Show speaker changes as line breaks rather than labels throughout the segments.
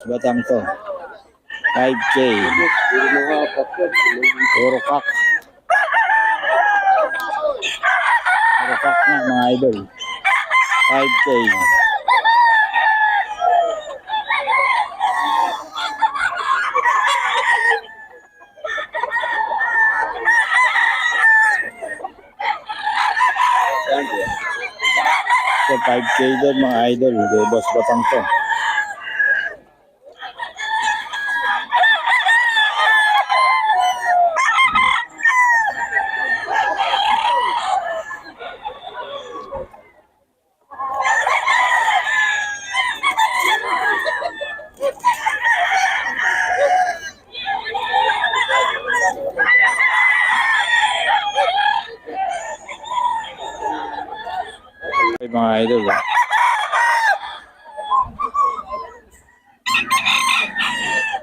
Batang to. 5K. Puro kak. Puro kak na mga idol. 5K. So 5K din mga idol. Boss Batang to.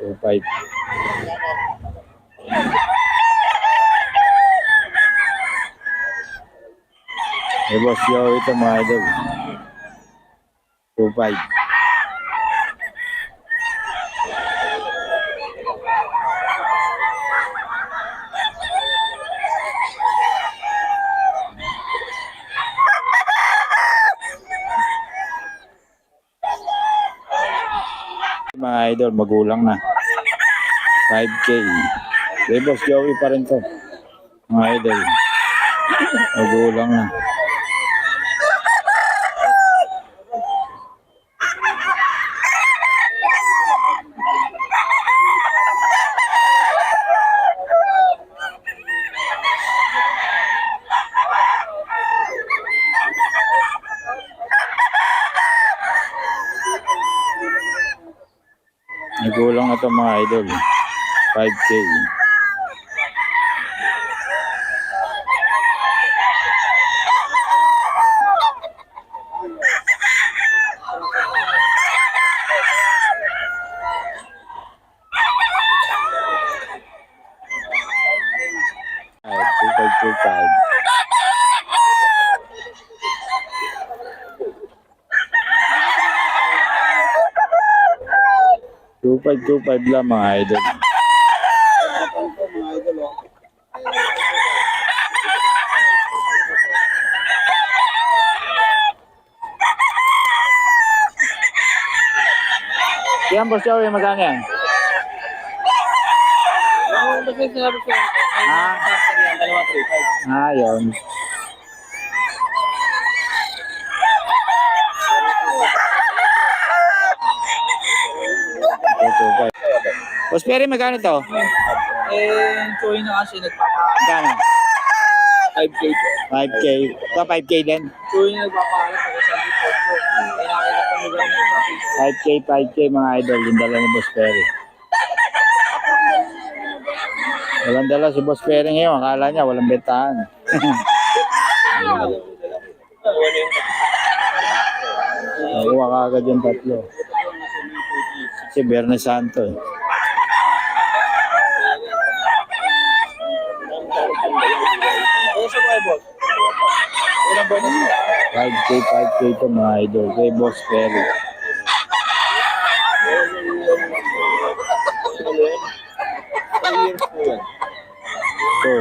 2.5. Hey boss, yo, ito mga idol. 2.5. idol, magulang na. 5K. Eh, boss, Joey pa rin to. Mga idol. Magulang na. Magulang na to mga idol. 5K. Five, two, five, two, five. Two, five, two, five lang mga idol. Yan, boss Joey, magkano yan? Ah, yun. Two, two, five. Boss Perry, magkano to?
Eh, Choi na kasi nagpapa
Magkano?
5K po.
5K. Ito, 5K din.
Choi na nagpapaalat ako sa report ko. Eh, nakita ko nila sa Facebook.
5K, 5K mga idol. Yung dala ni Boss Perry. Walang dala si Boss Perry ngayon. Akala niya walang bentahan. Nakuha ka agad yung tatlo. Si Bernie Santo. Eh,
sa mga boss. Ilang bonus mo?
5K, 5K to mga idol. Kay Boss Perry. So,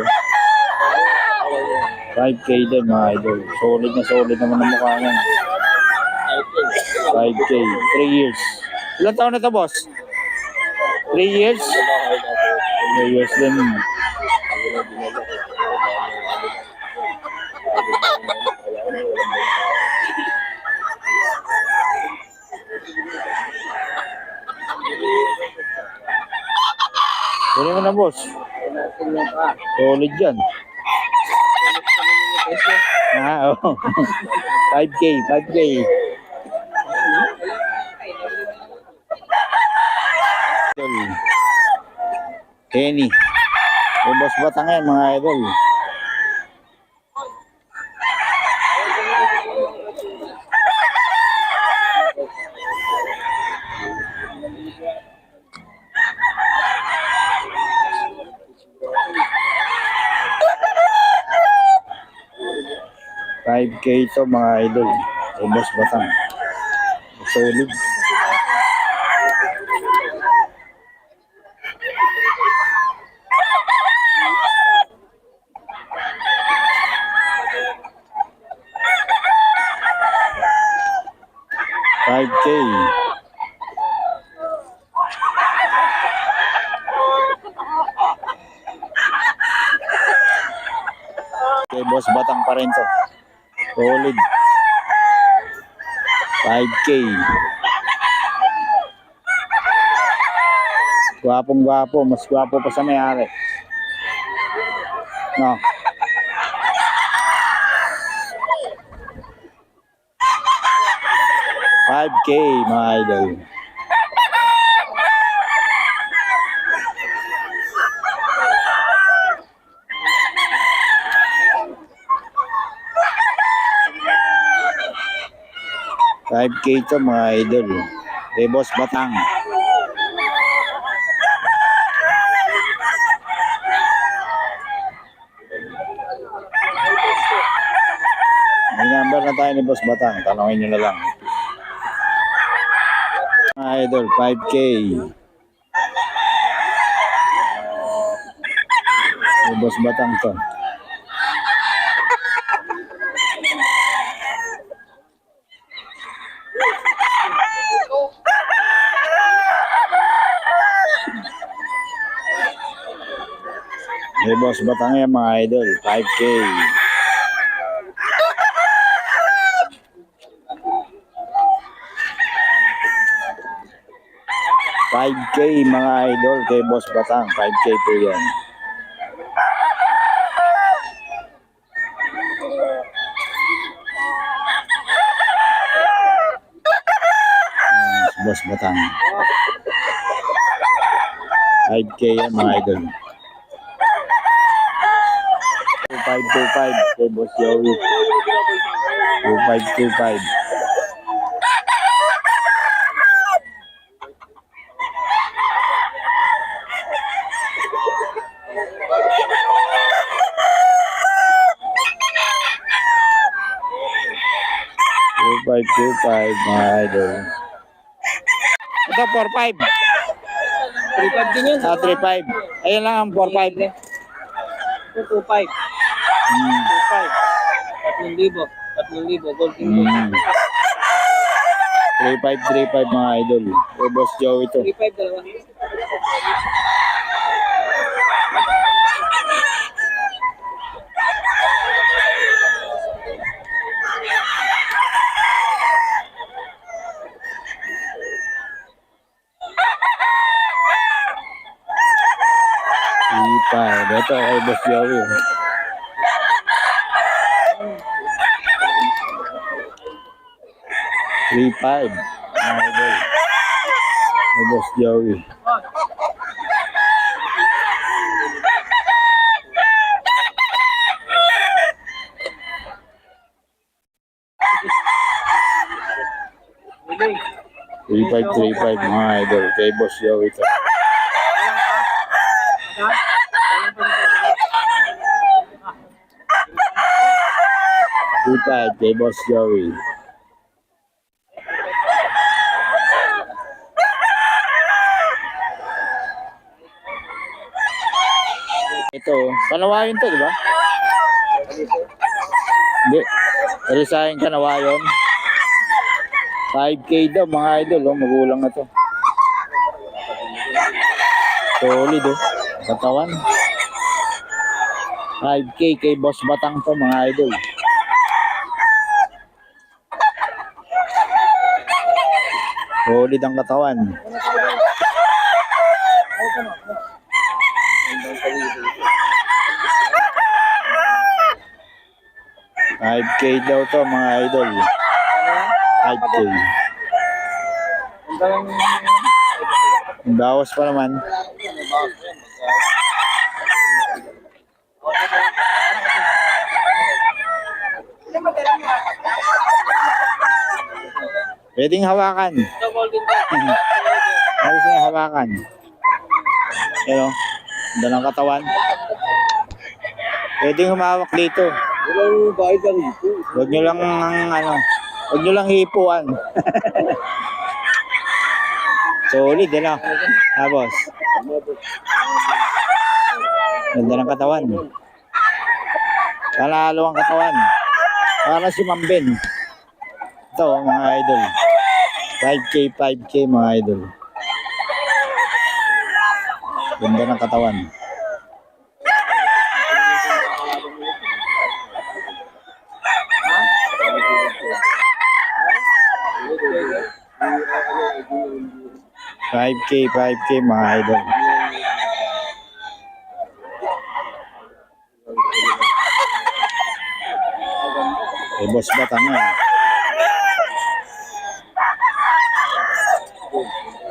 5K din mga idol. Solid na solid naman ang mukha niya. 5K. 3 years. Ilan taon na to, boss? 3 years? 3 years din. Kunin mo na, boss. Solid yan. Ah, oo. 5K, 5K. Idol. Kenny. Yung boss batang yan, mga idol. 5k ito mga idol ubos batang solid Five K. Okay, boss, batang pa rin to. Solid. 5K. Gwapong gwapo. Mas gwapo pa sa may-ari. No. Five K mga idol. Five K to mga idol. Kay Boss Batang. May number na tayo ni Boss Batang. Tanungin nyo na lang. Mga idol, 5K. May Boss Batang to. May Boss Batang yan mga idol, 5K. Five K mga idol kay Boss Batang. 5K po yan. Boss Batang. 5K yan mga idol. 2525 kay Boss Joey. 2525. Two five two five mga idol. Ito four five.
3.5 din yun.
Ah, three five. Ayun lang ang four five.
2.5.
Hmm.
2.5. 3,000. 3,000. Gold king gold.
Three five mga idol. Kay Boss Joey to.
3.5 dalawa.
Five. Ito kay Boss Joey. Three five. Mga idol. Kay Boss Joey. Three five three five mga idol. Kay Boss Joey to. Three five. Kay Boss Joey. Ito, kanawayon to, di ba? Hindi. Resign kanawayon. 5K daw mga idol, oh, magulang na to. Solid oh. Katawan. 5K kay Boss Batang to mga idol. Solid ang katawan. Five K daw to mga idol. 5K.
Ang dalang
Bawas pa naman. Pwedeng hawakan. Ayos nga hawakan. Yan o. Dalang katawan. Pwedeng humawak dito.
Walang bayad lang ito.
Huwag nyo lang ang ano. Huwag nyo lang hipuan. Solid, ano? Ha, boss? Ganda ng katawan. Panalo ang katawan. Para si Mambin. Ito, mga idol. 5K, 5K, mga idol. Ganda ng katawan. 5K, 5K mga idol. Eh, boss batang yan.